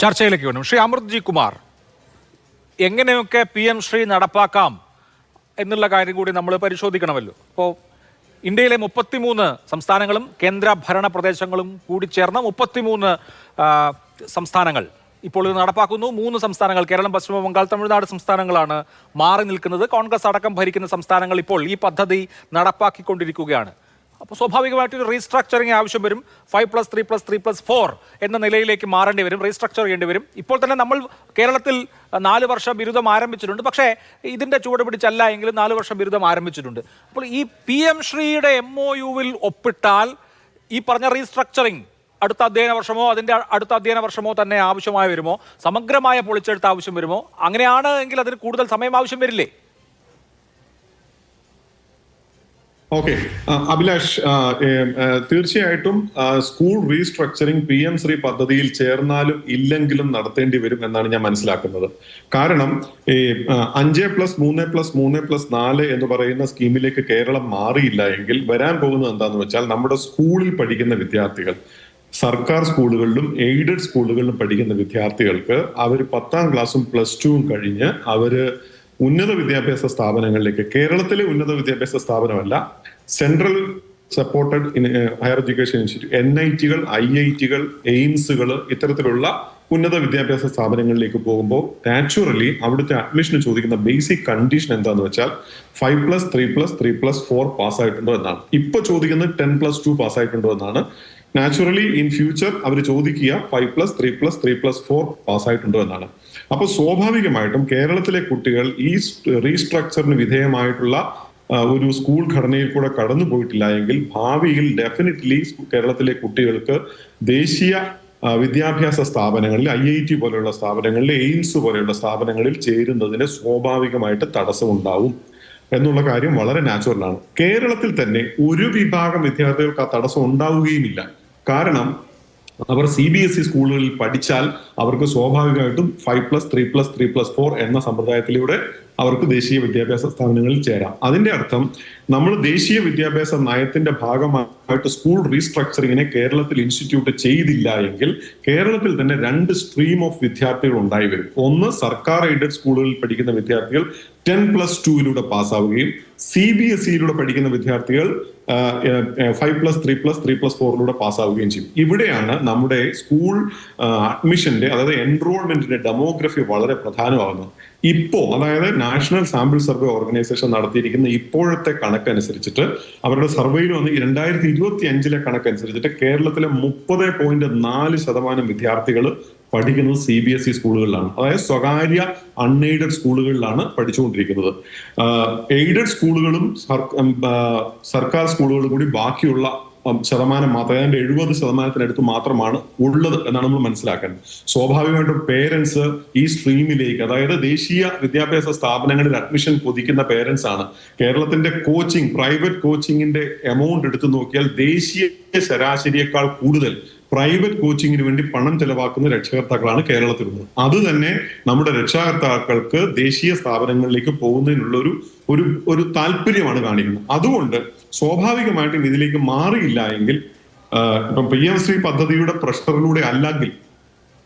ചർച്ചയിലേക്ക് വേണം ശ്രീ അമൃത് ജി കുമാർ എങ്ങനെയൊക്കെ പി എം ശ്രീ നടപ്പാക്കാം എന്നുള്ള കാര്യം കൂടി നമ്മൾ പരിശോധിക്കണമല്ലോ. അപ്പോൾ ഇന്ത്യയിലെ മുപ്പത്തിമൂന്ന് സംസ്ഥാനങ്ങളും കേന്ദ്ര ഭരണ പ്രദേശങ്ങളും കൂടി ചേർന്ന മുപ്പത്തിമൂന്ന് സംസ്ഥാനങ്ങൾ ഇപ്പോൾ ഇത് നടപ്പാക്കുന്നു. മൂന്ന് സംസ്ഥാനങ്ങൾ കേരളം പശ്ചിമ ബംഗാൾ തമിഴ്നാട് സംസ്ഥാനങ്ങളാണ് മാറി നിൽക്കുന്നത്. കോൺഗ്രസ് അടക്കം ഭരിക്കുന്ന സംസ്ഥാനങ്ങൾ ഇപ്പോൾ ഈ പദ്ധതി നടപ്പാക്കിക്കൊണ്ടിരിക്കുകയാണ്. അപ്പോൾ സ്വാഭാവികമായിട്ട് ഒരു റീസ്ട്രക്ചറിങ് ആവശ്യം വരും. Five plus three plus three plus four എന്ന നിലയിലേക്ക് മാറേണ്ടി വരും റീസ്ട്രക്ചർ ചെയ്യേണ്ടി വരും. ഇപ്പോൾ തന്നെ നമ്മൾ കേരളത്തിൽ നാല് വർഷം ബിരുദം ആരംഭിച്ചിട്ടുണ്ട്. പക്ഷേ ഇതിന്റെ ചുവട് പിടിച്ചല്ല എങ്കിലും നാല് വർഷം ബിരുദം ആരംഭിച്ചിട്ടുണ്ട്. അപ്പോൾ ഈ പി എം ശ്രീയുടെ എം ഒ യുവിൽ ഒപ്പിട്ടാൽ ഈ പറഞ്ഞ റീസ്ട്രക്ചറിങ് അടുത്ത അധ്യയന വർഷമോ അതിന്റെ അടുത്ത അധ്യയന വർഷമോ തന്നെ ആവശ്യമായി വരുമോ? സമഗ്രമായ പൊളിച്ചെടുത്ത് ആവശ്യം വരുമോ? അങ്ങനെയാണ് എങ്കിൽ അതിന് കൂടുതൽ സമയം ആവശ്യം വരില്ലേ? ഓക്കെ അഭിലാഷ് ഏം, ആ, തീർച്ചയായിട്ടും school restructuring P M Shri പദ്ധതിയിൽ ചേർന്നാലും ഇല്ലെങ്കിലും നടത്തേണ്ടി വരും എന്നാണ് ഞാൻ മനസ്സിലാക്കുന്നത്. കാരണം ഈ അഞ്ച് പ്ലസ് മൂന്ന് പ്ലസ് മൂന്ന് പ്ലസ് നാല് എന്ന് പറയുന്ന സ്കീമിലേക്ക് കേരളം മാറിയില്ല എങ്കിൽ വരാൻ പോകുന്നത് എന്താന്ന് വെച്ചാൽ നമ്മുടെ സ്കൂളിൽ പഠിക്കുന്ന വിദ്യാർത്ഥികൾ സർക്കാർ സ്കൂളുകളിലും എയ്ഡഡ് സ്കൂളുകളിലും പഠിക്കുന്ന വിദ്യാർത്ഥികൾക്ക് അവർ പത്താം ക്ലാസ്സും പ്ലസ് ടുവും കഴിഞ്ഞ് അവർ ഉന്നത വിദ്യാഭ്യാസ സ്ഥാപനങ്ങളിലേക്ക് കേരളത്തിലെ ഉന്നത വിദ്യാഭ്യാസ സ്ഥാപനമല്ല central supported higher education institute N I ടികൾ I I ടികൾ എയിംസുകൾ ഇത്തരത്തിലുള്ള ഉന്നത വിദ്യാഭ്യാസ സ്ഥാപനങ്ങളിലേക്ക് പോകുമ്പോൾ നാച്ചുറലി അവിടുത്തെ അഡ്മിഷന് ചോദിക്കുന്ന ബേസിക് കണ്ടീഷൻ എന്താന്ന് വെച്ചാൽ five plus three plus three plus four pass ആയിട്ടുണ്ടോ എന്നാണ്. ഇപ്പൊ ചോദിക്കുന്നത് ടെൻ പ്ലസ് ടു പാസ് ആയിട്ടുണ്ടോ എന്നാണ്. നാച്ചുറലി ഇൻ ഫ്യൂച്ചർ അവർ ചോദിക്കുക five plus three plus three plus four പാസ്സായിട്ടുണ്ടോ എന്നാണ്. അപ്പൊ സ്വാഭാവികമായിട്ടും കേരളത്തിലെ കുട്ടികൾ ഈ റീസ്ട്രക്ചറിന് വിധേയമായിട്ടുള്ള ഒരു സ്കൂൾ ഘടനയിൽ കൂടെ കടന്നു പോയിട്ടില്ല എങ്കിൽ ഭാവിയിൽ ഡെഫിനറ്റ്ലി കേരളത്തിലെ കുട്ടികൾക്ക് ദേശീയ വിദ്യാഭ്യാസ സ്ഥാപനങ്ങളിൽ ഐ ഐ ടി പോലെയുള്ള സ്ഥാപനങ്ങളിൽ എയിംസ് പോലെയുള്ള സ്ഥാപനങ്ങളിൽ ചേരുന്നതിന് സ്വാഭാവികമായിട്ട് തടസ്സമുണ്ടാവും എന്നുള്ള കാര്യം വളരെ നാച്ചുറലാണ് കേരളത്തിൽ തന്നെ ഒരു വിഭാഗം വിദ്യാർത്ഥികൾക്ക് ആ തടസ്സം ഉണ്ടാവുകയുമില്ല. കാരണം അവർ സി ബി എസ് ഇ സ്കൂളുകളിൽ പഠിച്ചാൽ അവർക്ക് സ്വാഭാവികമായിട്ടും five plus three plus three plus four എന്ന സമ്പ്രദായത്തിലൂടെ അവർക്ക് ദേശീയ വിദ്യാഭ്യാസ സ്ഥാപനങ്ങളിൽ ചേരാം. അതിന്റെ അർത്ഥം നമ്മൾ ദേശീയ വിദ്യാഭ്യാസ നയത്തിന്റെ ഭാഗമായിട്ട് സ്കൂൾ റീസ്ട്രക്ചറിങ്ങിനെ കേരളത്തിൽ ഇൻസ്റ്റിറ്റ്യൂട്ട് ചെയ്തില്ല എങ്കിൽ കേരളത്തിൽ തന്നെ രണ്ട് സ്ട്രീം ഓഫ് വിദ്യാർത്ഥികൾ ഉണ്ടായി വരും. ഒന്ന് സർക്കാർ എയ്ഡഡ് സ്കൂളുകളിൽ പഠിക്കുന്ന വിദ്യാർത്ഥികൾ ടെൻ പ്ലസ് ടുവിലൂടെ പാസ്സാവുകയും സി ബി എസ് ഇയിലൂടെ പഠിക്കുന്ന വിദ്യാർത്ഥികൾ five plus three plus three plus ഫോറിലൂടെ പാസ്സാവുകയും ചെയ്യും. ഇവിടെയാണ് നമ്മുടെ സ്കൂൾ അഡ്മിഷന്റെ അതായത് എൻറോൾമെന്റിന്റെ ഡെമോഗ്രഫി വളരെ പ്രധാനമാകുന്നത്. ഇപ്പോ അതായത് നാഷണൽ സാമ്പിൾ സർവേ ഓർഗനൈസേഷൻ നടത്തിയിരിക്കുന്ന ഇപ്പോഴത്തെ കണക്കനുസരിച്ചിട്ട് അവരുടെ സർവേയിൽ വന്ന് രണ്ടായിരത്തി ഇരുപത്തി അഞ്ചിലെ കണക്കനുസരിച്ചിട്ട് കേരളത്തിലെ മുപ്പത് പോയിന്റ് നാല് ശതമാനം വിദ്യാർത്ഥികൾ പഠിക്കുന്നത് സി ബി എസ് ഇ സ്കൂളുകളിലാണ്. അതായത് സ്വകാര്യ അൺഎയ്ഡഡ് സ്കൂളുകളിലാണ് പഠിച്ചുകൊണ്ടിരിക്കുന്നത്. എയ്ഡഡ് സ്കൂളുകളും സർക്കാർ സ്കൂളുകളും കൂടി ബാക്കിയുള്ള ശതമാനം മാത്രം ഏതാണ്ട് എഴുപത് ശതമാനത്തിനടുത്ത് മാത്രമാണ് ഉള്ളത് എന്നാണ് നമ്മൾ മനസ്സിലാക്കേണ്ടത് സ്വാഭാവികമായിട്ടും പേരൻസ് ഈ സ്ട്രീമിലേക്ക് അതായത് ദേശീയ വിദ്യാഭ്യാസ സ്ഥാപനങ്ങളിൽ അഡ്മിഷൻ കൊതിക്കുന്ന പേരൻസ് ആണ്. കേരളത്തിന്റെ കോച്ചിങ് പ്രൈവറ്റ് കോച്ചിങ്ങിന്റെ എമൗണ്ട് എടുത്തു നോക്കിയാൽ ദേശീയ ശരാശരിയേക്കാൾ കൂടുതൽ പ്രൈവറ്റ് കോച്ചിങ്ങിന് വേണ്ടി പണം ചെലവാക്കുന്ന രക്ഷകർത്താക്കളാണ് കേരളത്തിലുള്ളത്. അത് തന്നെ നമ്മുടെ രക്ഷാകർത്താക്കൾക്ക് ദേശീയ സ്ഥാപനങ്ങളിലേക്ക് പോകുന്നതിനുള്ള ഒരു ഒരു ഒരു താല്പര്യമാണ് കാണിക്കുന്നത്. അതുകൊണ്ട് സ്വാഭാവികമായിട്ടും ഇതിലേക്ക് മാറിയില്ല എങ്കിൽ ഇപ്പം പി എം ശ്രീ പദ്ധതിയുടെ പ്രഷറിലൂടെ അല്ലെങ്കിൽ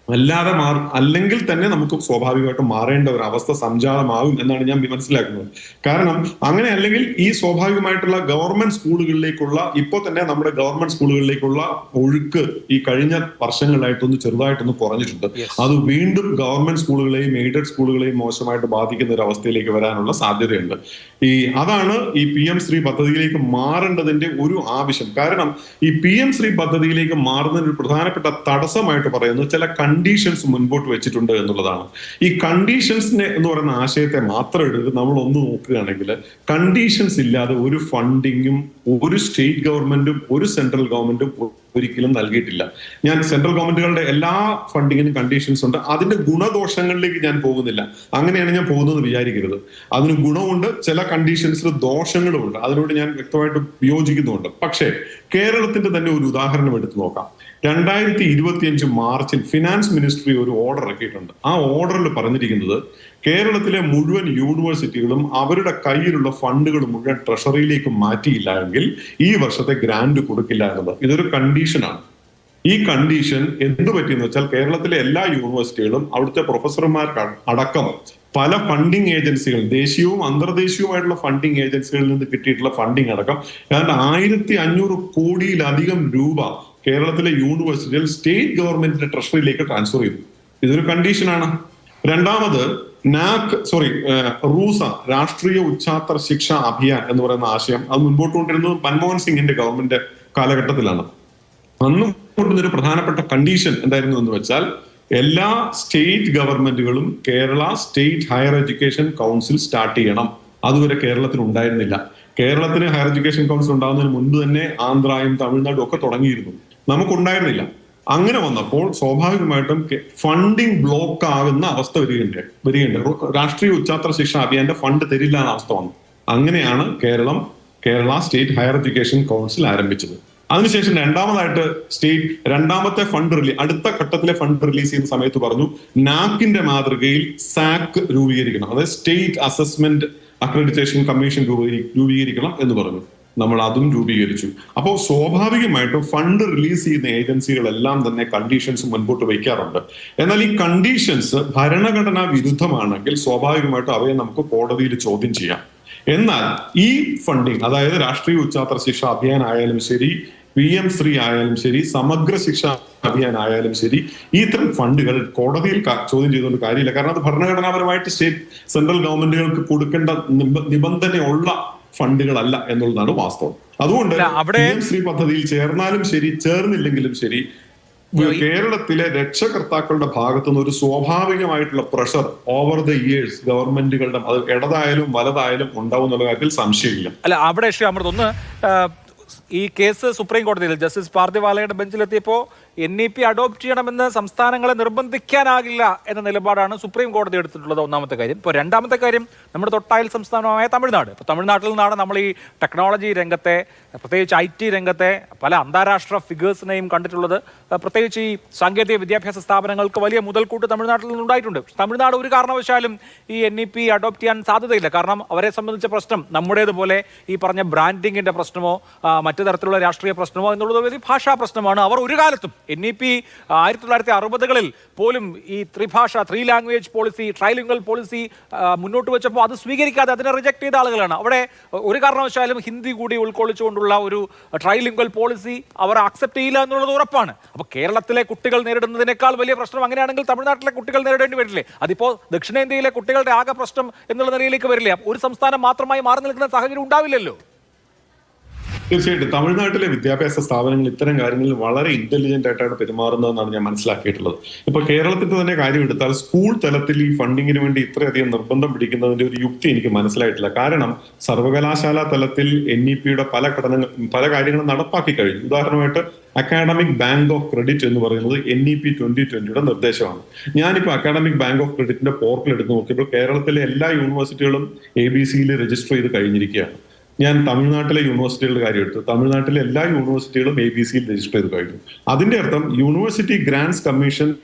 അല്ലാതെ മാറും അല്ലെങ്കിൽ തന്നെ നമുക്ക് സ്വാഭാവികമായിട്ടും മാറേണ്ട ഒരു അവസ്ഥ സംജാതമാകും എന്നാണ് ഞാൻ മനസ്സിലാക്കുന്നത് കാരണം അങ്ങനെ അല്ലെങ്കിൽ ഈ സ്വാഭാവികമായിട്ടുള്ള ഗവൺമെന്റ് സ്കൂളുകളിലേക്കുള്ള ഇപ്പോൾ തന്നെ നമ്മുടെ ഗവൺമെന്റ് സ്കൂളുകളിലേക്കുള്ള ഒഴുക്ക് ഈ കഴിഞ്ഞ വർഷങ്ങളിലായിട്ടൊന്ന് ചെറുതായിട്ടൊന്ന് കുറഞ്ഞിട്ടുണ്ട്. അത് വീണ്ടും ഗവൺമെന്റ് സ്കൂളുകളെയും എയ്ഡഡ് സ്കൂളുകളെയും മോശമായിട്ട് ബാധിക്കുന്ന ഒരു അവസ്ഥയിലേക്ക് വരാനുള്ള സാധ്യതയുണ്ട്. ഈ അതാണ് ഈ പി എം ശ്രീ പദ്ധതിയിലേക്ക് മാറേണ്ടതിന്റെ ഒരു ആവശ്യം. കാരണം ഈ പി എം ശ്രീ പദ്ധതിയിലേക്ക് മാറുന്നതിന് ഒരു പ്രധാനപ്പെട്ട തടസ്സമായിട്ട് പറയുന്നത് ചില കണ്ടീഷൻസ് മുൻപോട്ട് വെച്ചിട്ടുണ്ട് എന്നുള്ളതാണ്. ഈ കണ്ടീഷൻസിനെ എന്ന് പറയുന്ന ആശയത്തെ മാത്രം എടുത്ത് നമ്മൾ ഒന്ന് നോക്കുകയാണെങ്കിൽ കണ്ടീഷൻസ് ഇല്ലാതെ ഒരു ഫണ്ടിങ്ങും ഒരു സ്റ്റേറ്റ് ഗവൺമെന്റും ഒരു സെൻട്രൽ ഗവൺമെന്റും ഒരിക്കലും നൽകിയിട്ടില്ല. ഞാൻ സെൻട്രൽ ഗവൺമെന്റുകളുടെ എല്ലാ ഫണ്ടിങ്ങിനും കണ്ടീഷൻസ് ഉണ്ട്. അതിന്റെ ഗുണദോഷങ്ങളിലേക്ക് ഞാൻ പോകുന്നില്ല. അങ്ങനെയാണ് ഞാൻ പോകുന്നത് വിചാരിക്കരുത്. അതിന് ഗുണമുണ്ട് ചില കണ്ടീഷൻസിൽ ദോഷങ്ങളുമുണ്ട്. അതിനോട് ഞാൻ വ്യക്തമായിട്ട് വിയോജിക്കുന്നുണ്ട് പക്ഷേ കേരളത്തിന്റെ തന്നെ ഒരു ഉദാഹരണം എടുത്തു നോക്കാം. രണ്ടായിരത്തി ഇരുപത്തിയഞ്ച് മാർച്ചിൽ ഫിനാൻസ് മിനിസ്ട്രി ഒരു ഓർഡർ ഇറക്കിയിട്ടുണ്ട്. ആ ഓർഡറിൽ പറഞ്ഞിരിക്കുന്നത് കേരളത്തിലെ മുഴുവൻ യൂണിവേഴ്സിറ്റികളും അവരുടെ കയ്യിലുള്ള ഫണ്ടുകൾ മുഴുവൻ ട്രഷറിയിലേക്ക് മാറ്റിയില്ല എങ്കിൽ ഈ വർഷത്തെ ഗ്രാന്റ് കൊടുക്കില്ല എന്നത് ഇതൊരു കണ്ടീഷനാണ്. ഈ കണ്ടീഷൻ എന്ത് പറ്റിയെന്ന് വെച്ചാൽ കേരളത്തിലെ എല്ലാ യൂണിവേഴ്സിറ്റികളും അവിടുത്തെ പ്രൊഫസർമാർക്ക് അടക്കം പല ഫണ്ടിങ് ഏജൻസികൾ ദേശീയവും അന്തർദേശീയവുമായിട്ടുള്ള ഫണ്ടിങ് ഏജൻസികളിൽ നിന്ന് കിട്ടിയിട്ടുള്ള ഫണ്ടിങ് അടക്കം ഏതാണ്ട് ആയിരത്തി അഞ്ഞൂറ് കോടിയിലധികം രൂപ കേരളത്തിലെ യൂണിവേഴ്സിറ്റികൾ സ്റ്റേറ്റ് ഗവൺമെന്റിന്റെ ട്രഷറിയിലേക്ക് ട്രാൻസ്ഫർ ചെയ്തു. ഇതൊരു കണ്ടീഷനാണ്. രണ്ടാമത് നാക് സോറി റൂസ രാഷ്ട്രീയ ഉച്ചാത്തർ ശിക്ഷ അഭിയാൻ എന്ന് പറയുന്ന ആശയം അത് മുൻപോട്ട് കൊണ്ടിരുന്നത് മൻമോഹൻ സിംഗിന്റെ ഗവൺമെന്റ് കാലഘട്ടത്തിലാണ്. അന്നും കൊണ്ടുവന്നൊരു പ്രധാനപ്പെട്ട കണ്ടീഷൻ എന്തായിരുന്നു എന്ന് വെച്ചാൽ എല്ലാ state ഗവൺമെന്റുകളും Kerala state higher education council start ചെയ്യണം. അതുവരെ കേരളത്തിൽ ഉണ്ടായിരുന്നില്ല. കേരളത്തിന് ഹയർ എഡ്യൂക്കേഷൻ കൗൺസിൽ ഉണ്ടാകുന്നതിന് മുൻപ് തന്നെ ആന്ധ്രയും തമിഴ്നാടും ഒക്കെ തുടങ്ങിയിരുന്നു. നമുക്കുണ്ടായിരുന്നില്ല അങ്ങനെ വന്നപ്പോൾ സ്വാഭാവികമായിട്ടും ഫണ്ടിങ് ബ്ലോക്ക് ആകുന്ന അവസ്ഥ വരികയുണ്ട്. വരികയുണ്ട്. രാഷ്ട്രീയ ഉച്ചാത്ര ശിക്ഷ അഭിയാന്റെ ഫണ്ട് തരില്ല എന്ന അവസ്ഥ വന്നു. അങ്ങനെയാണ് Keralam Kerala state higher education council ആരംഭിച്ചത്. അതിനുശേഷം രണ്ടാമതായിട്ട് സ്റ്റേറ്റ് രണ്ടാമത്തെ ഫണ്ട് റിലീസ് അടുത്ത ഘട്ടത്തിലെ ഫണ്ട് റിലീസ് ചെയ്യുന്ന സമയത്ത് പറഞ്ഞു നാക്കിന്റെ മാതൃകയിൽ സാക്ക് രൂപീകരിക്കണം. അതായത് സ്റ്റേറ്റ് അസസ്മെന്റ് അക്രഡിറ്റേഷൻ കമ്മീഷൻ രൂപീകരി- രൂപീകരിക്കണം എന്ന് പറഞ്ഞു. നമ്മൾ അതും രൂപീകരിച്ചു. അപ്പോൾ സ്വാഭാവികമായിട്ടും ഫണ്ട് റിലീസ് ചെയ്യുന്ന ഏജൻസികളെല്ലാം തന്നെ കണ്ടീഷൻസ് മുൻപോട്ട് വയ്ക്കാറുണ്ട്. എന്നാൽ ഈ കണ്ടീഷൻസ് ഭരണഘടനാ വിരുദ്ധമാണെങ്കിൽ സ്വാഭാവികമായിട്ടും അവയെ നമുക്ക് കോടതിയിൽ ചോദ്യം ചെയ്യാം. എന്നാൽ ഈ ഫണ്ടിങ് അതായത് രാഷ്ട്രീയ ഉച്ചാത്ര ശിക്ഷ അഭിയാൻ ആയാലും ശരി പി എം ശ്രീ ആയാലും ശരി സമഗ്ര ശിക്ഷ അഭിയാൻ ആയാലും ശരി ഇത്തരം ഫണ്ടുകൾ കോടതിയിൽ ചോദ്യം ചെയ്തുകൊണ്ട് കാര്യമില്ല. കാരണം അത് ഭരണഘടനാപരമായിട്ട് സ്റ്റേറ്റ് സെൻട്രൽ ഗവൺമെന്റുകൾക്ക് കൊടുക്കേണ്ട നിബ- നിബന്ധനയുള്ള ഫണ്ടുകളല്ല എന്നുള്ളതാണ് വാസ്തവം. അതുകൊണ്ട് അവിടെ- ശ്രീ പദ്ധതിയിൽ ചേർന്നാലും ശരി ചേർന്നില്ലെങ്കിലും ശരി കേരളത്തിലെ രക്ഷകർത്താക്കളുടെ ഭാഗത്തു നിന്ന് ഒരു സ്വാഭാവികമായിട്ടുള്ള പ്രഷർ ഓവർ ദ ഇയേഴ്സ് ഗവൺമെന്റുകളുടെ അത് ഇടതായാലും വലതായാലും ഉണ്ടാവും എന്നുള്ള കാര്യത്തിൽ സംശയമില്ല. അല്ല അവിടെ ശ്രീ അമൃത് ഒന്ന് ഈ കേസ് സുപ്രീം കോടതിയിൽ ജസ്റ്റിസ് പാർദിവാലയുടെ ബെഞ്ചിലെത്തിയപ്പോൾ എൻ ഇ പി അഡോപ്റ്റ് ചെയ്യണമെന്ന് സംസ്ഥാനങ്ങളെ നിർബന്ധിക്കാനാകില്ല എന്ന നിലപാടാണ് സുപ്രീം കോടതി എടുത്തിട്ടുള്ളത് ഒന്നാമത്തെ കാര്യം. ഇപ്പോൾ രണ്ടാമത്തെ കാര്യം നമ്മുടെ തൊട്ടായൽ സംസ്ഥാനമായ തമിഴ്നാട്. ഇപ്പോൾ തമിഴ്നാട്ടിൽ നിന്നാണ് നമ്മൾ ഈ ടെക്നോളജി രംഗത്തെ പ്രത്യേകിച്ച് ഐ ടി രംഗത്തെ പല അന്താരാഷ്ട്ര ഫിഗേഴ്സിനെയും കണ്ടിട്ടുള്ളത്. പ്രത്യേകിച്ച് ഈ സാങ്കേതിക വിദ്യാഭ്യാസ സ്ഥാപനങ്ങൾക്ക് വലിയ മുതൽക്കൂട്ട് തമിഴ്നാട്ടിൽ നിന്നുണ്ടായിട്ടുണ്ട്. തമിഴ്നാട് ഒരു കാരണവശാലും ഈ എൻ ഇ പി അഡോപ്റ്റ് ചെയ്യാൻ സാധ്യതയില്ല. കാരണം അവരെ സംബന്ധിച്ച പ്രശ്നം നമ്മുടേതുപോലെ ഈ പറഞ്ഞ ബ്രാൻഡിങ്ങിന്റെ പ്രശ്നമോ മറ്റു തരത്തിലുള്ള രാഷ്ട്രീയ പ്രശ്നമോ എന്നുള്ളത് ഒരു ഭാഷാ പ്രശ്നമാണ്. അവർ ഒരു കാലത്തും എൻ ഇ പി ആയിരത്തി തൊള്ളായിരത്തി അറുപതുകളിൽ പോലും ഈ ത്രിഭാഷ three language policy trilingual policy മുന്നോട്ട് വെച്ചപ്പോൾ അത് സ്വീകരിക്കാതെ അതിനെ റിജക്ട് ചെയ്ത ആളുകളാണ്. അവിടെ ഒരു കാരണവശാലും ഹിന്ദി കൂടി ഉൾക്കൊള്ളിച്ചുകൊണ്ടുള്ള ഒരു ട്രൈലിംഗൽ പോളിസി അവർ അക്സെപ്റ്റ് ചെയ്യില്ല എന്നുള്ളത് ഉറപ്പാണ്. അപ്പോൾ കേരളത്തിലെ കുട്ടികൾ നേരിടുന്നതിനേക്കാൾ വലിയ പ്രശ്നം അങ്ങനെയാണെങ്കിൽ തമിഴ്നാട്ടിലെ കുട്ടികൾ നേരിടേണ്ടി വരില്ലേ? അതിപ്പോൾ ദക്ഷിണേന്ത്യയിലെ കുട്ടികളുടെ ആകെ പ്രശ്നം എന്നുള്ള നിലയിലേക്ക് വരില്ലേ? ഒരു സംസ്ഥാനം മാത്രമായി മാറി നിൽക്കുന്ന സാഹചര്യം ഉണ്ടാവില്ലല്ലോ. തീർച്ചയായിട്ടും. തമിഴ്നാട്ടിലെ വിദ്യാഭ്യാസ സ്ഥാപനങ്ങൾ ഇത്തരം കാര്യങ്ങളിൽ വളരെ ഇന്റലിജന്റ് ആയിട്ടാണ് പെരുമാറുന്നതെന്നാണ് ഞാൻ മനസ്സിലാക്കിയിട്ടുള്ളത്. ഇപ്പൊ കേരളത്തിന്റെ തന്നെ കാര്യം എടുത്താൽ സ്കൂൾ തലത്തിൽ ഈ ഫണ്ടിങ്ങിന് വേണ്ടി ഇത്രയധികം നിർബന്ധം പിടിക്കുന്നതിന്റെ ഒരു യുക്തി എനിക്ക് മനസ്സിലായിട്ടില്ല. കാരണം സർവകലാശാല തലത്തിൽ എൻ ഇ പിയുടെ പല ഘടനകൾ പല കാര്യങ്ങളും നടപ്പാക്കി കഴിഞ്ഞു. ഉദാഹരണമായിട്ട് അക്കാഡമിക് ബാങ്ക് ഓഫ് ക്രെഡിറ്റ് എന്ന് പറയുന്നത് എൻ ഇ പി ട്വന്റി ട്വന്റിയുടെ നിർദ്ദേശമാണ്. ഞാനിപ്പോൾ അക്കാഡമിക് ബാങ്ക് ഓഫ് ക്രെഡിറ്റിന്റെ പോർട്ടൽ എടുത്ത് നോക്കിയപ്പോൾ കേരളത്തിലെ എല്ലാ യൂണിവേഴ്സിറ്റികളും എ ബി സിയിൽ രജിസ്റ്റർ ചെയ്ത് കഴിഞ്ഞിരിക്കുകയാണ്. ഞാൻ തമിഴ്നാട്ടിലെ യൂണിവേഴ്സിറ്റികളുടെ കാര്യം എടുത്തു. തമിഴ്നാട്ടിലെ എല്ലാ യൂണിവേഴ്സിറ്റികളും എ ബി സിയിൽ രജിസ്റ്റർ ചെയ്ത് കഴിഞ്ഞു. അതിന്റെ അർത്ഥം യൂണിവേഴ്സിറ്റി ഗ്രാന്റ്സ് കമ്മീഷൻ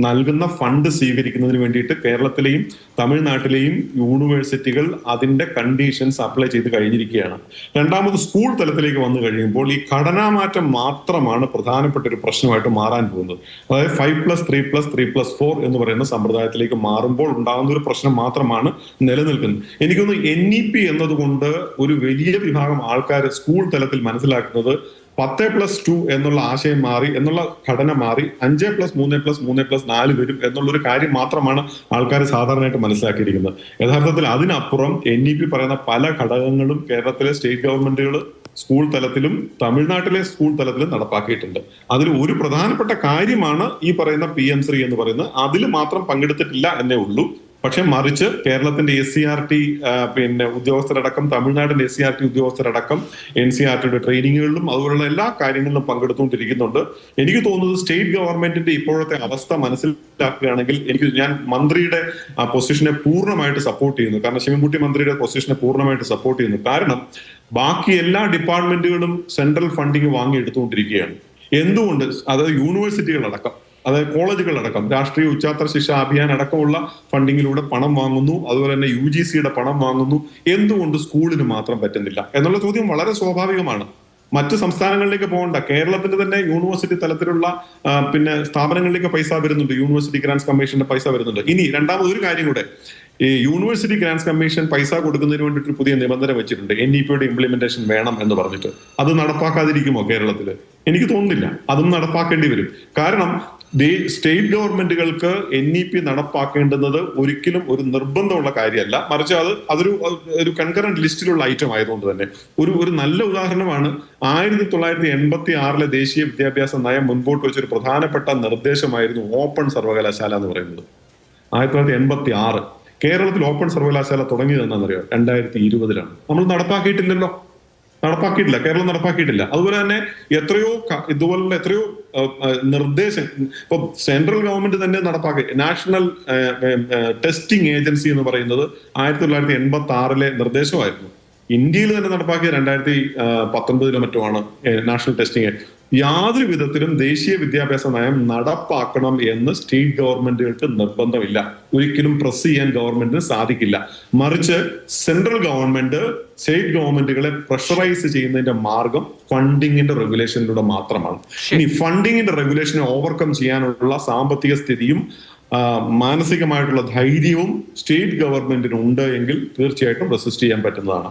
നൽകുന്ന ഫണ്ട് സ്വീകരിക്കുന്നതിന് വേണ്ടിയിട്ട് കേരളത്തിലെയും തമിഴ്നാട്ടിലെയും യൂണിവേഴ്സിറ്റികൾ അതിന്റെ കണ്ടീഷൻസ് അപ്ലൈ ചെയ്ത് കഴിഞ്ഞിരിക്കുകയാണ്. രണ്ടാമത് സ്കൂൾ തലത്തിലേക്ക് വന്നു കഴിയുമ്പോൾ ഈ ഘടനാമാറ്റം മാത്രമാണ് പ്രധാനപ്പെട്ട ഒരു പ്രശ്നമായിട്ട് മാറാൻ പോകുന്നത്. അതായത് five plus three plus three plus four എന്ന് പറയുന്ന സമ്പ്രദായത്തിലേക്ക് മാറുമ്പോൾ ഉണ്ടാകുന്ന ഒരു പ്രശ്നം മാത്രമാണ് നിലനിൽക്കുന്നത്. എനിക്കൊന്ന് എൻ ഇ പി എന്നതുകൊണ്ട് ഒരു വലിയ വിഭാഗം ആൾക്കാർ സ്കൂൾ തലത്തിൽ മനസ്സിലാക്കുന്നത് പത്ത് പ്ലസ് ടു എന്നുള്ള ആശയം മാറി എന്നുള്ള ഘടന മാറി അഞ്ച് പ്ലസ് മൂന്ന് പ്ലസ് മൂന്ന് പ്ലസ് നാല് വരും എന്നുള്ള ഒരു കാര്യം മാത്രമാണ് ആൾക്കാർ സാധാരണയായിട്ട് മനസ്സിലാക്കിയിരിക്കുന്നത്. യഥാർത്ഥത്തിൽ അതിനപ്പുറം എൻ ഇ പി പറയുന്ന പല ഘടകങ്ങളും കേരളത്തിലെ സ്റ്റേറ്റ് ഗവൺമെന്റുകൾ സ്കൂൾ തലത്തിലും തമിഴ്നാട്ടിലെ സ്കൂൾ തലത്തിലും നടപ്പാക്കിയിട്ടുണ്ട്. അതിൽ ഒരു പ്രധാനപ്പെട്ട കാര്യമാണ് ഈ പറയുന്ന പി എം ശ്രീ എന്ന് പറയുന്നത്. അതിൽ മാത്രം പങ്കെടുത്തിട്ടില്ല എന്നേ ഉള്ളൂ. പക്ഷെ മറിച്ച് കേരളത്തിന്റെ എസ് സി ആർ ടി പിന്നെ ഉദ്യോഗസ്ഥരടക്കം തമിഴ്നാടിന്റെ എസ് സി ആർ ടി ഉദ്യോഗസ്ഥരടക്കം എൻ സി ആർ ടിയുടെ ട്രെയിനിങ്ങുകളിലും അതുപോലുള്ള എല്ലാ കാര്യങ്ങളിലും പങ്കെടുത്തുകൊണ്ടിരിക്കുന്നുണ്ട്. എനിക്ക് തോന്നുന്നത് സ്റ്റേറ്റ് ഗവൺമെന്റിന്റെ ഇപ്പോഴത്തെ അവസ്ഥ മനസ്സിലാക്കുകയാണെങ്കിൽ എനിക്ക് ഞാൻ മന്ത്രിയുടെ പൊസിഷനെ പൂർണമായിട്ട് സപ്പോർട്ട് ചെയ്യുന്നു. കാരണം ശിവൻകുട്ടി മന്ത്രിയുടെ പൊസിഷനെ പൂർണമായിട്ട് സപ്പോർട്ട് ചെയ്യുന്നു. കാരണം ബാക്കി എല്ലാ ഡിപ്പാർട്ട്മെന്റുകളും സെൻട്രൽ ഫണ്ടിങ് വാങ്ങി എടുത്തുകൊണ്ടിരിക്കുകയാണ് എന്തുകൊണ്ട്? അതായത് യൂണിവേഴ്സിറ്റികളടക്കം. അതായത് കോളേജുകളടക്കം രാഷ്ട്രീയ ഉച്ചാത്ര ശിക്ഷ അഭിയാൻ അടക്കമുള്ള ഫണ്ടിങ്ങിലൂടെ പണം വാങ്ങുന്നു അതുപോലെ തന്നെ യു ജി സിയുടെ പണം വാങ്ങുന്നു. എന്തുകൊണ്ട് സ്കൂളിന് മാത്രം പറ്റുന്നില്ല? എന്നുള്ള ചോദ്യം വളരെ സ്വാഭാവികമാണ്. മറ്റു സംസ്ഥാനങ്ങളിലേക്ക് പോകണ്ട. കേരളത്തിന്റെ തന്നെ യൂണിവേഴ്സിറ്റി തലത്തിലുള്ള പിന്നെ സ്ഥാപനങ്ങളിലേക്ക് പൈസ വരുന്നുണ്ട്. യൂണിവേഴ്സിറ്റി ഗ്രാൻസ് കമ്മീഷന്റെ പൈസ വരുന്നുണ്ട്. ഇനി രണ്ടാമത് ഒരു കാര്യം കൂടെ. ഈ യൂണിവേഴ്സിറ്റി ഗ്രാൻസ് കമ്മീഷൻ പൈസ കൊടുക്കുന്നതിന് വേണ്ടിയിട്ട് ഒരു പുതിയ നിബന്ധന വെച്ചിട്ടുണ്ട്. എൻ ഇ പിയുടെ ഇംപ്ലിമെന്റേഷൻ വേണം എന്ന് പറഞ്ഞിട്ട്. അത് നടപ്പാക്കാതിരിക്കുമോ കേരളത്തിൽ എനിക്ക് തോന്നുന്നില്ല. അതും നടപ്പാക്കേണ്ടി വരും. കാരണം സ്റ്റേറ്റ് ഗവൺമെന്റുകൾക്ക് എൻ ഇ പി നടപ്പാക്കേണ്ടുന്നത് ഒരിക്കലും ഒരു നിർബന്ധമുള്ള കാര്യമല്ല. മറിച്ച് അത് അതൊരു ഒരു കൺകറന്റ് ലിസ്റ്റിലുള്ള ഐറ്റം ആയതുകൊണ്ട് തന്നെ. ഒരു ഒരു നല്ല ഉദാഹരണമാണ് ആയിരത്തി തൊള്ളായിരത്തി എൺപത്തി ആറിലെ ദേശീയ വിദ്യാഭ്യാസ നയം മുൻപോട്ട് വെച്ചൊരു പ്രധാനപ്പെട്ട നിർദ്ദേശമായിരുന്നു ഓപ്പൺ സർവകലാശാല എന്ന് പറയുന്നത്. ആയിരത്തി തൊള്ളായിരത്തി എൺപത്തി ആറ് കേരളത്തിൽ ഓപ്പൺ സർവകലാശാല തുടങ്ങിയത് എന്താണെന്നറിയോ? രണ്ടായിരത്തി ഇരുപതിലാണ് നമ്മൾ നടപ്പാക്കിയിട്ടില്ലല്ലോ. നടപ്പാക്കിയിട്ടില്ല. കേരളം നടപ്പാക്കിയിട്ടില്ല. അതുപോലെ തന്നെ എത്രയോ ഇതുപോലുള്ള എത്രയോ നിർദ്ദേശം ഇപ്പൊ സെൻട്രൽ ഗവൺമെന്റ് തന്നെ നടപ്പാക്കി. നാഷണൽ ടെസ്റ്റിംഗ് ഏജൻസി എന്ന് പറയുന്നത് ആയിരത്തി തൊള്ളായിരത്തി എൺപത്തി ആറിലെ നിർദ്ദേശമായിരുന്നു. ഇന്ത്യയിൽ തന്നെ നടപ്പാക്കിയ രണ്ടായിരത്തി പത്തൊൻപതിലോ മറ്റോ ആണ് നാഷണൽ ടെസ്റ്റിംഗ് യാതൊരു വിധത്തിലും ദേശീയ വിദ്യാഭ്യാസ നയം നടപ്പാക്കണം എന്ന് സ്റ്റേറ്റ് ഗവൺമെന്റുകൾക്ക് നിർബന്ധമില്ല. ഒരിക്കലും പ്രസ് ചെയ്യാൻ ഗവൺമെന്റിന് സാധിക്കില്ല. മറിച്ച് സെൻട്രൽ ഗവൺമെന്റ് സ്റ്റേറ്റ് ഗവൺമെന്റുകളെ പ്രഷറൈസ് ചെയ്യുന്നതിന്റെ മാർഗം ഫണ്ടിങ്ങിന്റെ റെഗുലേഷനിലൂടെ മാത്രമാണ്. ഇനി ഫണ്ടിങ്ങിന്റെ റെഗുലേഷനെ ഓവർകം ചെയ്യാനുള്ള സാമ്പത്തിക സ്ഥിതിയും മാനസികമായിട്ടുള്ള ധൈര്യവും സ്റ്റേറ്റ് ഗവൺമെന്റിന് ഉണ്ട് എങ്കിൽ തീർച്ചയായിട്ടും റെസിസ്റ്റ് ചെയ്യാൻ പറ്റുന്നതാണ്.